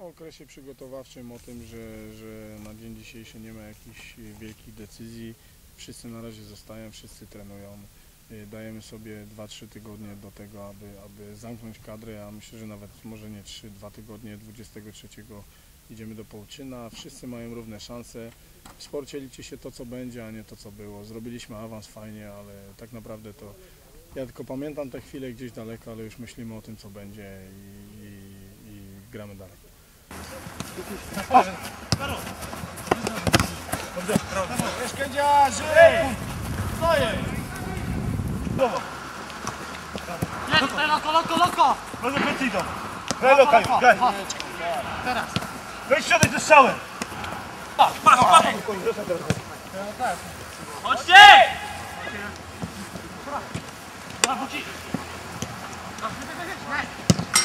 W okresie przygotowawczym o tym, że, że na dzień dzisiejszy nie ma jakichś wielkich decyzji. Wszyscy na razie zostają, wszyscy trenują. Y, Dajemy sobie 2-3 tygodnie do tego, aby, aby zamknąć kadrę, a myślę, że nawet może nie 3-2 tygodnie, 23 idziemy do Połczyna. Wszyscy mają równe szanse. W sporcie liczy się to, co będzie, a nie to, co było. Zrobiliśmy awans fajnie, ale tak naprawdę to ja tylko pamiętam te chwile gdzieś daleko, ale już myślimy o tym, co będzie i, i, i gramy dalej. Loko, loko! Może plecy idą. Graj lokaj, graj. Teraz. Weź środek ze strzałem. Chodźcie! すいません。